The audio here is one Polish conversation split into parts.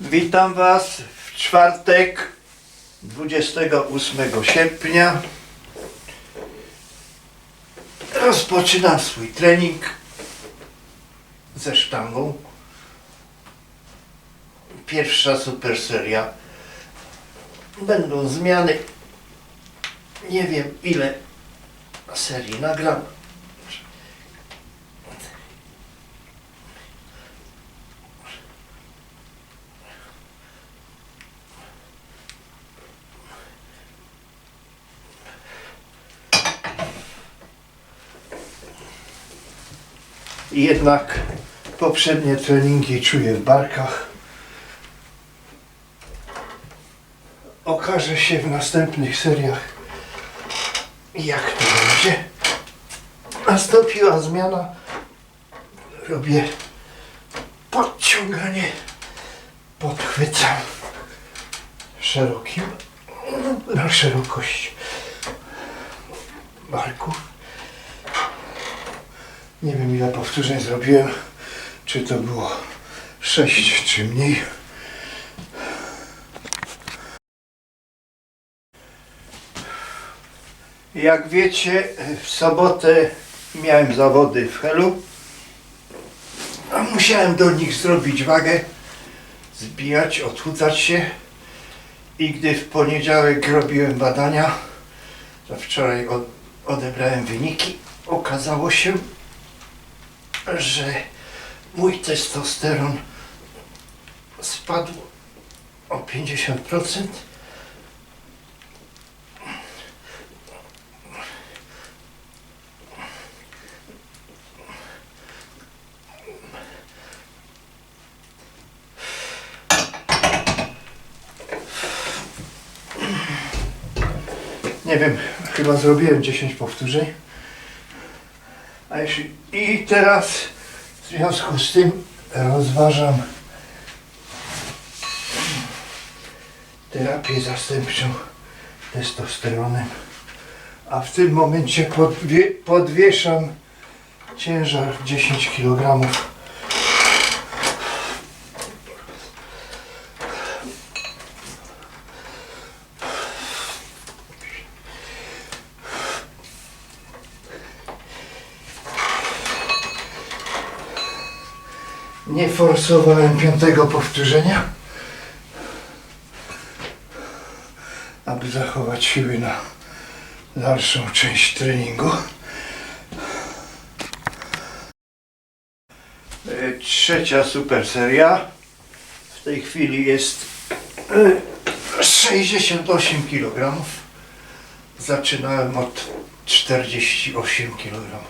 Witam Was w czwartek 28 sierpnia. Rozpoczynam swój trening ze sztangą. Pierwsza super seria. Będą zmiany. Nie wiem ile serii nagram. Jednak poprzednie treningi czuję w barkach. Okaże się w następnych seriach, jak to będzie. Nastąpiła zmiana. Robię podciąganie. Podchwycam szerokim na szerokość barków. Nie wiem ile powtórzeń zrobiłem. Czy to było 6 czy mniej. Jak wiecie, w sobotę miałem zawody w Helu. A musiałem do nich zrobić wagę, zbijać, odchudzać się. I gdy w poniedziałek robiłem badania, to wczoraj od, odebrałem wyniki, okazało się, że mój testosteron spadł o 50%. Nie wiem, chyba zrobiłem 10 powtórzeń. A jeśli... I teraz w związku z tym rozważam terapię zastępczą testosteronem. A w tym momencie podwie, podwieszam ciężar 10 kg. Nie forsowałem piątego powtórzenia, aby zachować siły na dalszą część treningu. Trzecia super seria. W tej chwili jest e, 68 kg. Zaczynałem od 48 kg.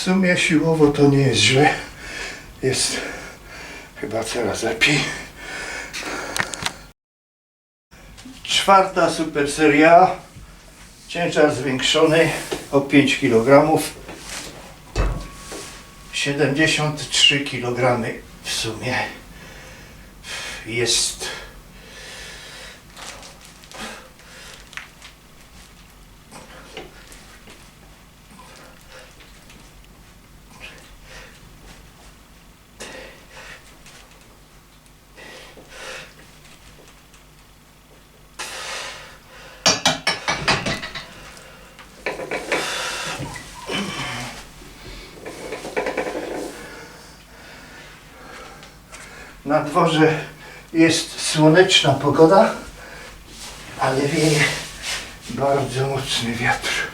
Sumie siłowo to nie jest źle. Jest chyba coraz lepiej. Czwarta super seria. Ciężar zwiększony o 5 kg. 73 kg w sumie. Jest Na dworze jest słoneczna pogoda, ale wieje bardzo mocny wiatr.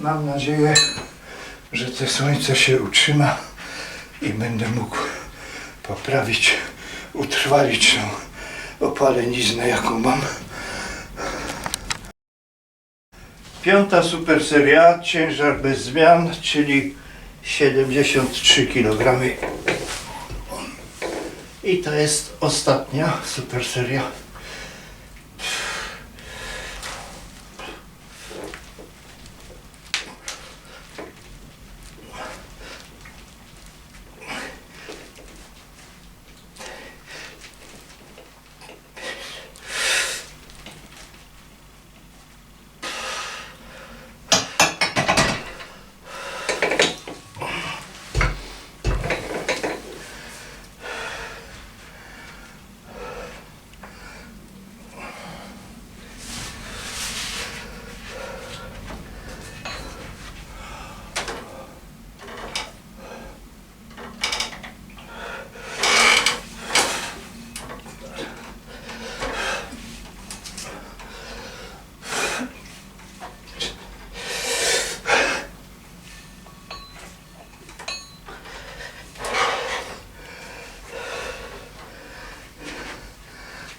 Mam nadzieję, że to słońce się utrzyma i będę mógł poprawić, utrwalić tą opaleniznę, jaką mam. Piąta super seria, ciężar bez zmian, czyli 73 kg. I to jest ostatnia super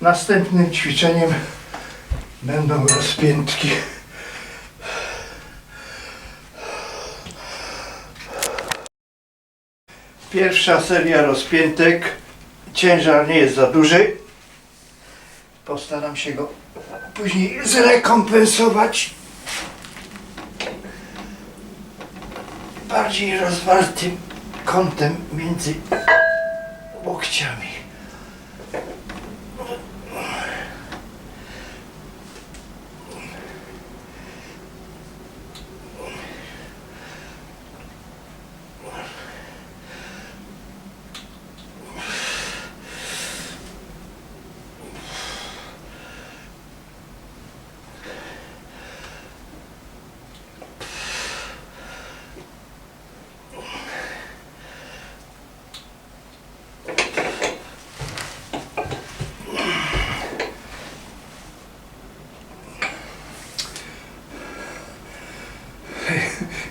Następnym ćwiczeniem będą rozpiętki. Pierwsza seria rozpiętek. Ciężar nie jest za duży. Postaram się go później zrekompensować bardziej rozwartym kątem między łokciami.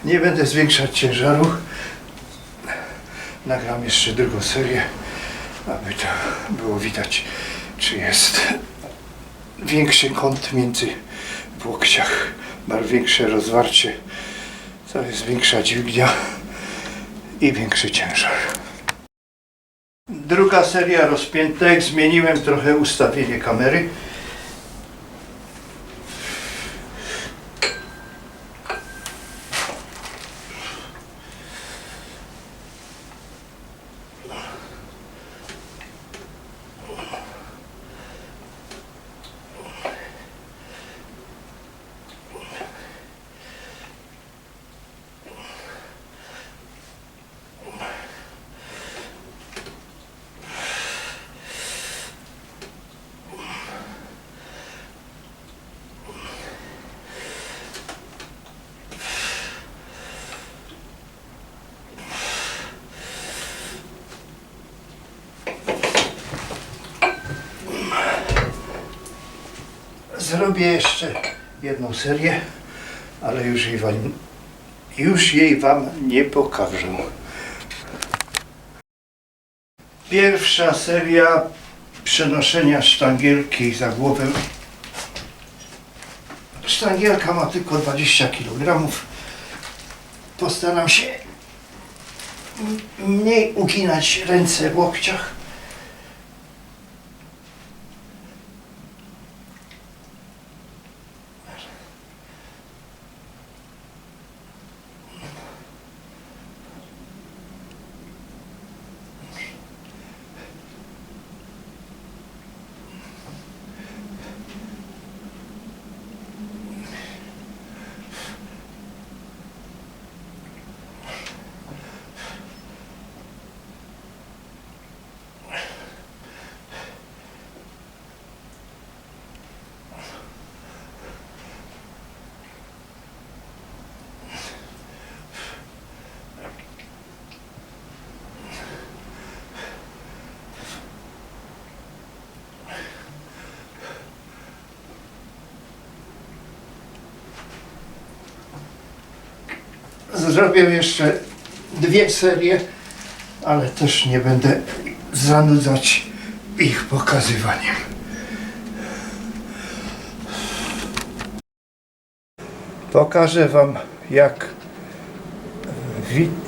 Nie będę zwiększać ciężaru. Nagram jeszcze drugą serię, aby to było widać, czy jest większy kąt między w łokciach, większe rozwarcie, to jest większa dźwignia i większy ciężar. Druga seria rozpiętek. Zmieniłem trochę ustawienie kamery. Zrobię jeszcze jedną serię, ale już jej wam, już jej wam nie pokażę. Pierwsza seria przenoszenia sztangielki za głowę. Sztangielka ma tylko 20 kg. Postaram się mniej uginać ręce w łokciach. Zrobię jeszcze dwie serie, ale też nie będę zanudzać ich pokazywaniem. Pokażę Wam, jak,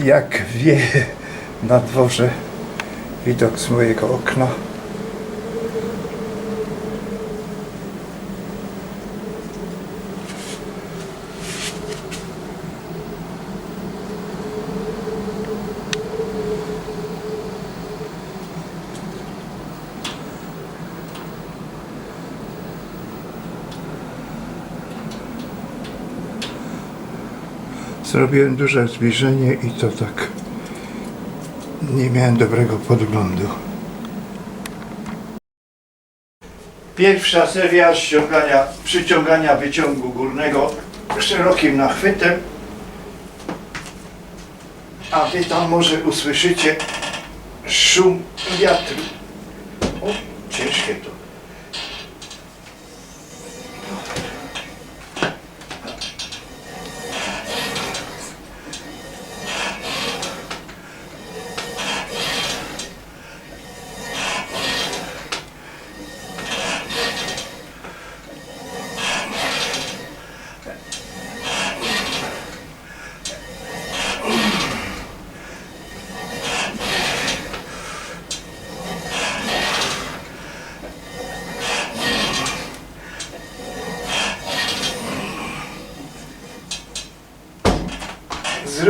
jak wieje na dworze widok z mojego okna. Zrobiłem duże zbliżenie i to tak nie miałem dobrego podglądu. Pierwsza seria ściągania, przyciągania wyciągu górnego szerokim nachwytem. A wy tam może usłyszycie szum wiatru. O, ciężkie to.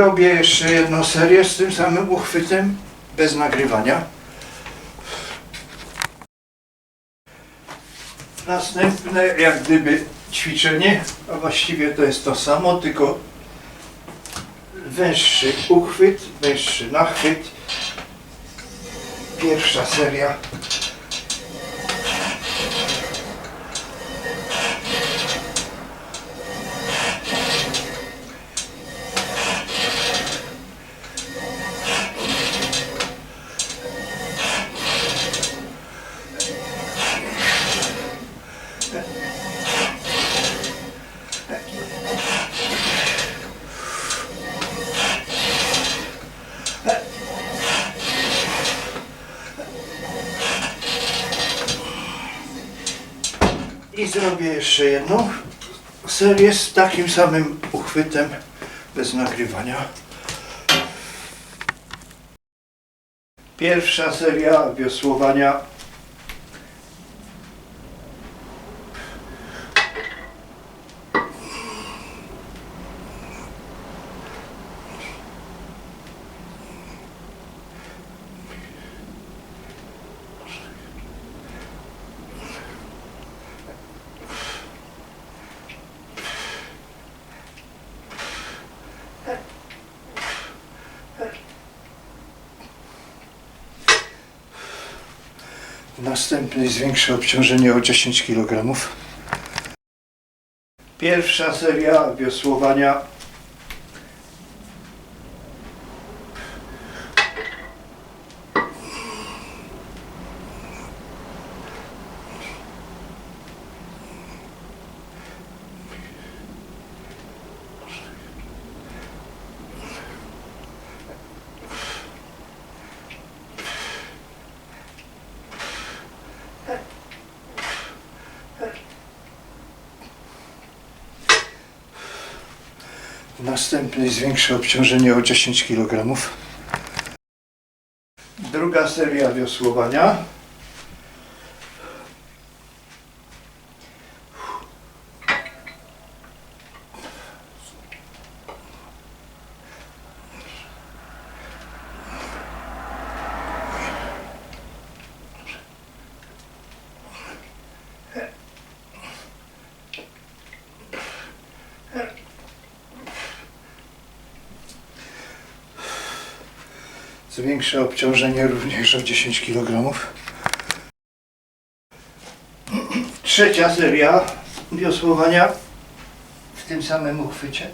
Zrobię jeszcze jedną serię z tym samym uchwytem, bez nagrywania. Następne jak gdyby ćwiczenie, a właściwie to jest to samo, tylko węższy uchwyt, węższy nachwyt. Pierwsza seria. Zrobię jeszcze jedną serię z takim samym uchwytem, bez nagrywania. Pierwsza seria wiosłowania. Następny zwiększy obciążenie o 10 kg. Pierwsza seria wiosłowania. Następny zwiększy obciążenie o 10 kg. Druga seria wiosłowania. Zwiększę obciążenie również o 10 kg. Trzecia seria wiosłowania w tym samym uchwycie.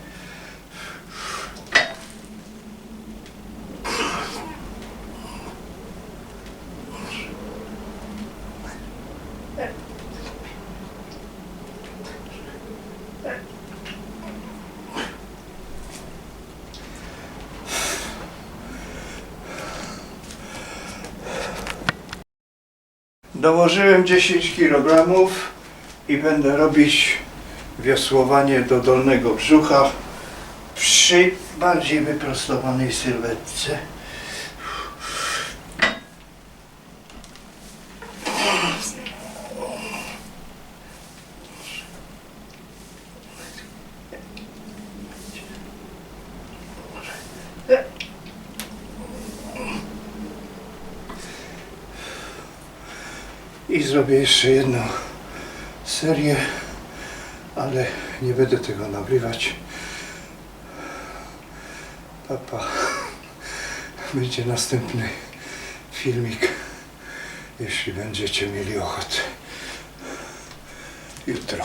Dołożyłem 10 kg i będę robić wiosłowanie do dolnego brzucha przy bardziej wyprostowanej sylwetce. Zrobię jeszcze jedną serię, ale nie będę tego nagrywać. Papa, będzie następny filmik, jeśli będziecie mieli ochotę. Jutro.